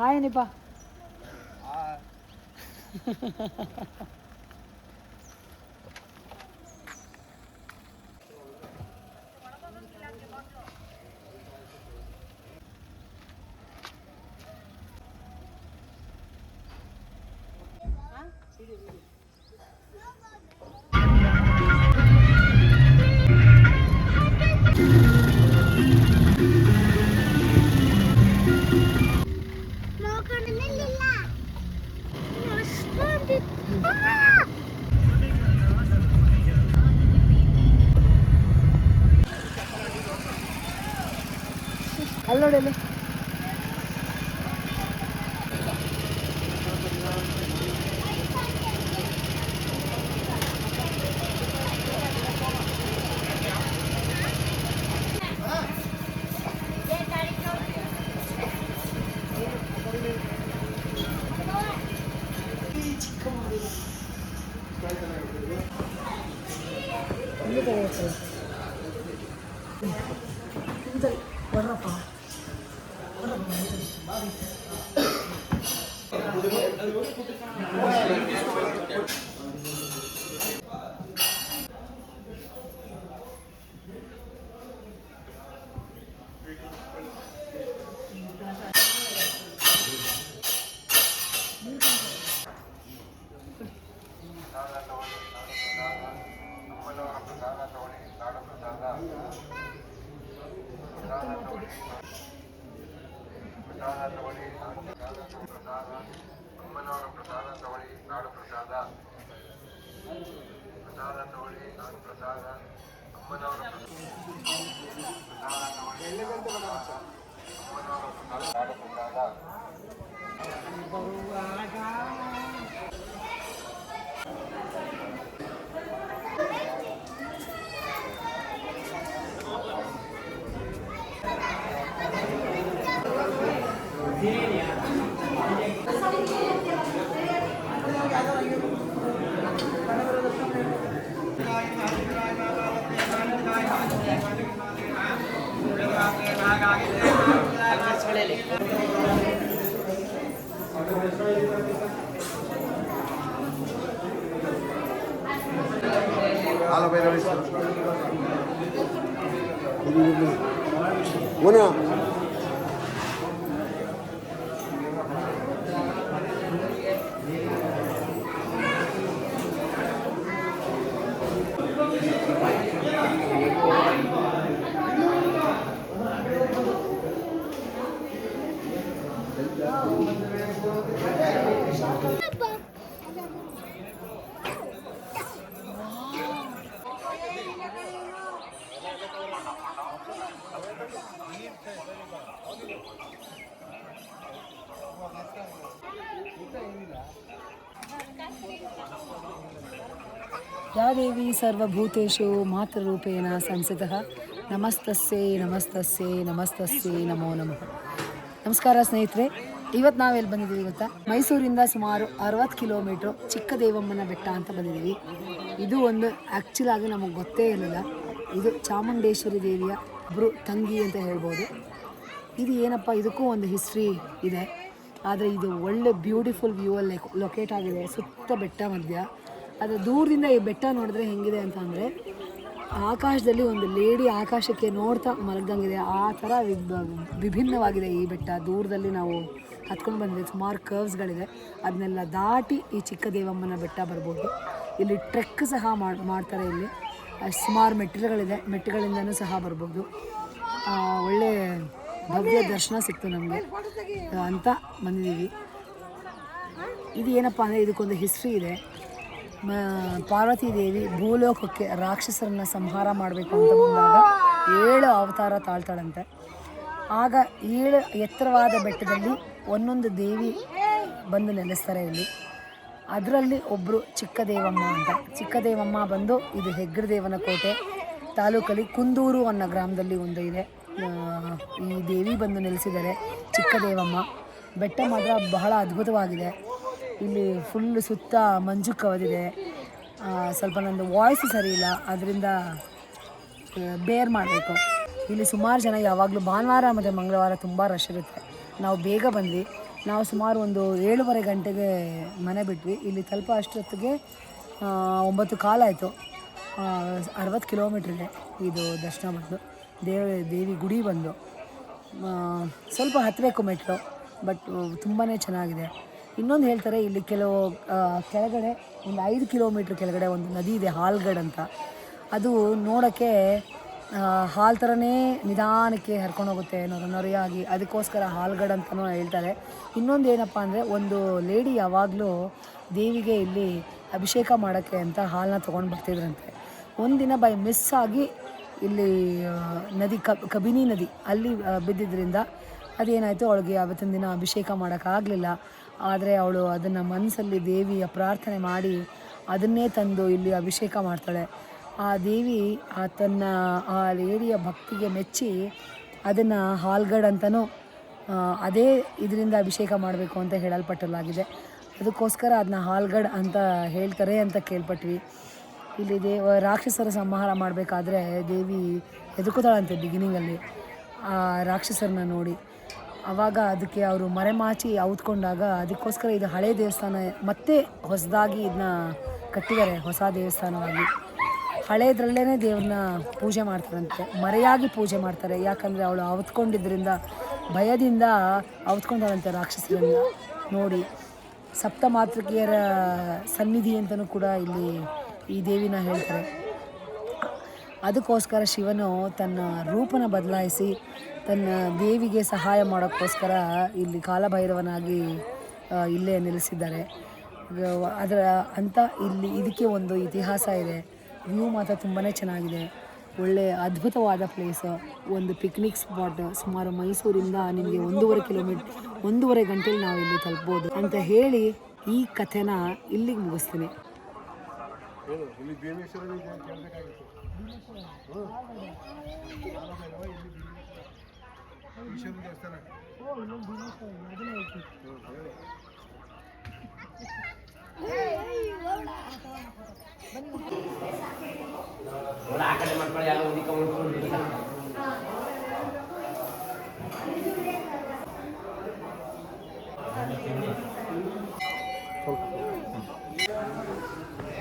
Hi அனிப்பா Thank you. ಅಲ್ಲಿ తీసుకున్నాను ಅಮ್ಮನವರ ಪ್ರಸಾದ ತಗೊಳ್ಳಿ, ನಾಡು ಪ್ರಸಾದ. ಪ್ರಸಾದ ತಗೊಳ್ಳಿ, ನಾಡು ಪ್ರಸಾದ. ಅಮ್ಮನವರ ಪ್ರಸಾದ ತಗೊಳ್ಳಿ ಅಮ್ಮನವರ ಪ್ರಸಾದ. ನಾಡು ಪ್ರಸಾದ. ಮುನ ಯಾ ದೇವಿ ಸರ್ವಭೂತೇಷು ಮಾತೃರೂಪೇಣ ಸಂಸ್ಥಿತಃ ನಮಸ್ತಸ್ಸೇ ನಮಸ್ತಸ್ಸೇ ನಮಸ್ತಸ್ಸೇ ನಮೋ ನಮಃ ನಮಸ್ಕಾರ ಸ್ನೇಹಿತರೆ ಇವತ್ತು ನಾವೆಲ್ಲಿ ಬಂದಿದ್ದೀವಿ ಗೊತ್ತಾ? ಮೈಸೂರಿಂದ ಸುಮಾರು ಅರವತ್ತು ಕಿಲೋಮೀಟ್ರು ಚಿಕ್ಕ ದೇವಮ್ಮನ ಬೆಟ್ಟ ಅಂತ ಬಂದಿದ್ದೀವಿ. ಇದು ಒಂದು ಆ್ಯಕ್ಚುಲ್ ಆಗಿ ನಮಗೆ ಗೊತ್ತೇ ಇರಲಿಲ್ಲ. ಇದು ಚಾಮುಂಡೇಶ್ವರಿ ದೇವಿಯ ಒಬ್ಬರು ತಂಗಿ ಅಂತ ಹೇಳ್ಬೋದು. ಇದು ಏನಪ್ಪ? ಇದಕ್ಕೂ ಒಂದು ಹಿಸ್ಟ್ರಿ ಇದೆ. ಆದರೆ ಇದು ಒಳ್ಳೆ ಬ್ಯೂಟಿಫುಲ್ ವ್ಯೂ ಅಲ್ಲಿ ಲೊಕೇಟ್ ಆಗಿದೆ. ಸುತ್ತ ಬೆಟ್ಟ ಮಧ್ಯ. ಅದು ದೂರದಿಂದ ಈ ಬೆಟ್ಟ ನೋಡಿದ್ರೆ ಹೆಂಗಿದೆ ಅಂತ ಅಂದರೆ ಆಕಾಶದಲ್ಲಿ ಒಂದು ಲೇಡಿ ಆಕಾಶಕ್ಕೆ ನೋಡ್ತಾ ಮಲಗ್ದಂಗಿದೆ. ಆ ಥರ ವಿಭಿನ್ನವಾಗಿದೆ ಈ ಬೆಟ್ಟ. ದೂರದಲ್ಲಿ ನಾವು ಹತ್ಕೊಂಡು ಬಂದಿದೆ. ಸುಮಾರು ಕರ್ವ್ಸ್ಗಳಿದೆ ಅದನ್ನೆಲ್ಲ ದಾಟಿ ಈ ಚಿಕ್ಕ ದೇವಮ್ಮನ ಬೆಟ್ಟ ಬರ್ಬೋದು. ಇಲ್ಲಿ ಟ್ರೆಕ್ ಸಹ ಮಾಡ್- ಮಾಡ್ತಾರೆ ಇಲ್ಲಿ. ಸುಮಾರು ಮೆಟ್ಟಿಲುಗಳಿದೆ. ಮೆಟ್ಟಿಗಳಿಂದನೂ ಸಹ ಬರ್ಬೋದು. ಒಳ್ಳೆ ಭವ್ಯ ದರ್ಶನ ಸಿಕ್ತು ನಮಗೆ. ಅಂತ ಬಂದಿದ್ದೀವಿ. ಇದು ಏನಪ್ಪ ಅಂದರೆ ಇದಕ್ಕೊಂದು ಹಿಸ್ಟ್ರಿ ಇದೆ. ಪಾರ್ವತಿ ದೇವಿ ಭೂಲೋಕಕ್ಕೆ ರಾಕ್ಷಸರನ್ನ ಸಂಹಾರ ಮಾಡಬೇಕು ಅಂತ ಬಂದಾಗ ಏಳು ಅವತಾರ ತಾಳ್ತಾಳಂತೆ. ಆಗ ಏಳು ಎತ್ತರವಾದ ಬೆಟ್ಟದಲ್ಲಿ ಒಂದೊಂದು ದೇವಿ ಬಂದು ನೆಲೆಸ್ತಾರೆ ಇಲ್ಲಿ. ಅದರಲ್ಲಿ ಒಬ್ಬರು ಚಿಕ್ಕದೇವಮ್ಮ ಅಂತ. ಚಿಕ್ಕದೇವಮ್ಮ ಬಂದು ಇದು ಹೆಗ್ಗಡ ದೇವನ ಕೋಟೆ ತಾಲೂಕಲ್ಲಿ ಕುಂದೂರು ಅನ್ನೋ ಗ್ರಾಮದಲ್ಲಿ ಒಂದು ಇದೆ. ಈ ದೇವಿ ಬಂದು ನೆಲೆಸಿದ್ದಾರೆ ಚಿಕ್ಕದೇವಮ್ಮ. ಬೆಟ್ಟ ಮಾತ್ರ ಬಹಳ ಅದ್ಭುತವಾಗಿದೆ. ಇಲ್ಲಿ ಫುಲ್ ಸುತ್ತ ಮಂಜು ಕವದಿದೆ ಸ್ವಲ್ಪ ನಂದು ವಾಯ್ಸ್ ಸರಿ ಇಲ್ಲ ಅದರಿಂದ ಬೇರ್ ಮಾಡಬೇಕು. ಇಲ್ಲಿ ಸುಮಾರು ಜನ ಯಾವಾಗಲೂ ಭಾನುವಾರ ಮತ್ತು ಮಂಗಳವಾರ ತುಂಬ ರಶ್ ಇರುತ್ತೆ. ನಾವು ಬೇಗ ಬಂದ್ವಿ. ನಾವು ಸುಮಾರು ಒಂದು ಏಳುವರೆ ಗಂಟೆಗೆ ಮನೆ ಬಿಟ್ವಿ. ಇಲ್ಲಿ ತಲುಪೋ ಅಷ್ಟೊತ್ತಿಗೆ ಒಂಬತ್ತು ಕಾಲಾಯಿತು ಅರವತ್ತು ಕಿಲೋಮೀಟ್ರಿಗೆ ಇದು ದರ್ಶನ ಬಂದು. ದೇವ, ದೇವಿ ಗುಡಿ ಬಂದು. ಸ್ವಲ್ಪ ಹತ್ತಬೇಕು ಮೆಟ್ಲು ಬಟ್ ತುಂಬಾ ಚೆನ್ನಾಗಿದೆ. ಇನ್ನೊಂದು ಹೇಳ್ತಾರೆ, ಇಲ್ಲಿ ಕೆಲವು ಕೆಳಗಡೆ ಒಂದು ಐದು ಕಿಲೋಮೀಟ್ರ್ ಕೆಳಗಡೆ ಒಂದು ನದಿ ಇದೆ, ಹಾಲ್ಗಡ್ ಅಂತ. ಅದು ನೋಡೋಕ್ಕೆ ಹಾಲ್ ಥರನೇ ನಿಧಾನಕ್ಕೆ ಹರ್ಕೊಂಡು ಹೋಗುತ್ತೆ ನೊರ ನೊರೆಯಾಗಿ, ಅದಕ್ಕೋಸ್ಕರ ಹಾಲ್ಗಡ್ ಅಂತಲೂ ಹೇಳ್ತಾರೆ. ಇನ್ನೊಂದು ಏನಪ್ಪ ಅಂದರೆ, ಒಂದು ಲೇಡಿ ಯಾವಾಗಲೂ ದೇವಿಗೆ ಇಲ್ಲಿ ಅಭಿಷೇಕ ಮಾಡೋಕ್ಕೆ ಅಂತ ಹಾಲನ್ನ ತೊಗೊಂಡು ಬರ್ತಿದ್ರಂತೆ. ಒಂದಿನ ಬೈ ಮಿಸ್ ಆಗಿ ಇಲ್ಲಿ ನದಿ ಕಬ್ ಕಬಿನಿ ನದಿ ಅಲ್ಲಿ ಬಿದ್ದಿದ್ದರಿಂದ ಅದೇನಾಯಿತು, ಅವಳಿಗೆ ಅವತ್ತಿನ ದಿನ ಅಭಿಷೇಕ ಮಾಡೋಕ್ಕಾಗಲಿಲ್ಲ. ಆದರೆ ಅವಳು ಅದನ್ನು ಮನಸ್ಸಲ್ಲಿ ದೇವಿಯ ಪ್ರಾರ್ಥನೆ ಮಾಡಿ ಅದನ್ನೇ ತಂದು ಇಲ್ಲಿ ಅಭಿಷೇಕ ಮಾಡ್ತಾಳೆ. ಆ ದೇವಿ ಆ ತನ್ನ ಆ ಲೇಡಿಯ ಭಕ್ತಿಗೆ ಮೆಚ್ಚಿ ಅದನ್ನು ಹಾಲ್ಗಡ್ ಅಂತಲೂ ಅದೇ ಇದರಿಂದ ಅಭಿಷೇಕ ಮಾಡಬೇಕು ಅಂತ ಹೇಳಲ್ಪಟ್ಟಲಾಗಿದೆ ಅದಕ್ಕೋಸ್ಕರ ಅದನ್ನ ಹಾಲ್ಗಡ್ ಅಂತ ಹೇಳ್ತಾರೆ ಅಂತ ಕೇಳ್ಪಟ್ವಿ. ಇಲ್ಲಿ ದೇವ, ರಾಕ್ಷಸರ ಸಂಹಾರ ಮಾಡಬೇಕಾದ್ರೆ ದೇವಿ ಹೆದರ್ಕೋತಾಳಂತೆ ಬಿಗಿನಿಂಗಲ್ಲಿ ಆ ರಾಕ್ಷಸರನ್ನ ನೋಡಿ. ಆವಾಗ ಅದಕ್ಕೆ ಅವರು ಮರೆಮಾಚಿ ಔತ್ಕೊಂಡಾಗ ಅದಕ್ಕೋಸ್ಕರ ಇದು ಹಳೆ ದೇವಸ್ಥಾನ, ಮತ್ತೆ ಹೊಸದಾಗಿ ಇದನ್ನ ಕಟ್ಟಿದ್ದಾರೆ ಹೊಸ ದೇವಸ್ಥಾನವಾಗಿ. ಹಳೆಯದ್ರಲ್ಲೇ ದೇವ್ರನ್ನ ಪೂಜೆ ಮಾಡ್ತಾರಂತೆ, ಮರೆಯಾಗಿ ಪೂಜೆ ಮಾಡ್ತಾರೆ. ಯಾಕಂದರೆ ಅವಳು ಅವತ್ಕೊಂಡಿದ್ದರಿಂದ ಭಯದಿಂದ ಅವತ್ಕೊಂಡಾರಂತೆ ರಾಕ್ಷಸರನ್ನು ನೋಡಿ. ಸಪ್ತ ಮಾತೃಕೆಯರ ಸನ್ನಿಧಿ ಅಂತಲೂ ಕೂಡ ಇಲ್ಲಿ ಈ ದೇವಿನ ಹೇಳ್ತಾರೆ. ಅದಕ್ಕೋಸ್ಕರ ಶಿವನು ತನ್ನ ರೂಪನ ಬದಲಾಯಿಸಿ ತನ್ನ ದೇವಿಗೆ ಸಹಾಯ ಮಾಡೋಕ್ಕೋಸ್ಕರ ಇಲ್ಲಿ ಕಾಲಭೈರವನಾಗಿ ಇಲ್ಲೇ ನೆಲೆಸಿದ್ದಾರೆ. ಅದರ ಅಂತ ಇಲ್ಲಿ ಇದಕ್ಕೆ ಒಂದು ಇತಿಹಾಸ ಇದೆ. ವ್ಯೂ ಮಾತ್ರ ತುಂಬಾ ಚೆನ್ನಾಗಿದೆ. ಒಳ್ಳೆ ಅದ್ಭುತವಾದ ಪ್ಲೇಸ್ ಒಂದು ಪಿಕ್ನಿಕ್ ಸ್ಪಾಟ್ ಸುಮಾರು ಮೈಸೂರಿಂದ ನಿಮಗೆ ಒಂದೂವರೆ ಕಿಲೋಮೀಟರ್ ಒಂದೂವರೆ ಗಂಟೆಲಿ ನಾವು ಇಲ್ಲಿ ತಲುಪ್ಬೋದು ಅಂತ ಹೇಳಿ ಈ ಕಥೆನ ಇಲ್ಲಿಗೆ ಮುಗಿಸ್ತೀನಿ. ಇಲ್ಲಿ ಭೀಮೇಶ್ವರ ಇದೆ ಅಂತ ಕೇಳಬೇಕಾಗಿತ್ತು ಈಶ್ವರ ದೇವಸ್ಥಾನ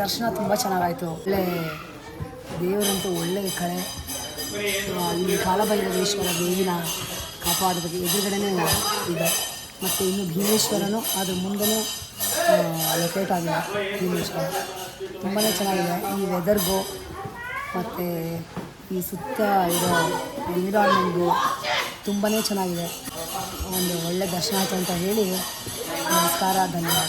ದರ್ಶನ ತುಂಬ ಚೆನ್ನಾಗಾಯಿತು. ಒಳ್ಳೆ ದೇವರಂತೂ ಒಳ್ಳೆ ಕಳೆ. ಇಲ್ಲಿ ಕಾಲಭೈರವೇಶ್ವರ ದೇವಿನ ಕಾಪಾಡೋದಕ್ಕೆ ಎದುರುಗಡೆನೇ ಇದೆ. ಮತ್ತು ಇನ್ನು ಭೀಮೇಶ್ವರನು ಅದ್ರ ಮುಂದೆನೂ ಲೊಕೇಟ್ ಆಗಿದೆ ಭೀಮೇಶ್ವರ. ತುಂಬಾ ಚೆನ್ನಾಗಿದೆ. ಈ ವೆದರ್ಗು ಮತ್ತು ಈ ಸುತ್ತ ಇರೋ ಎನ್ವಿರಾನ್ಮೆಂಟ್ಗೂ ತುಂಬಾ ಚೆನ್ನಾಗಿದೆ. ಒಂದು ಒಳ್ಳೆ ದರ್ಶನ ಆಯಿತು ಅಂತ ಹೇಳಿ ನಮಸ್ಕಾರ, ಧನ್ಯವಾದ.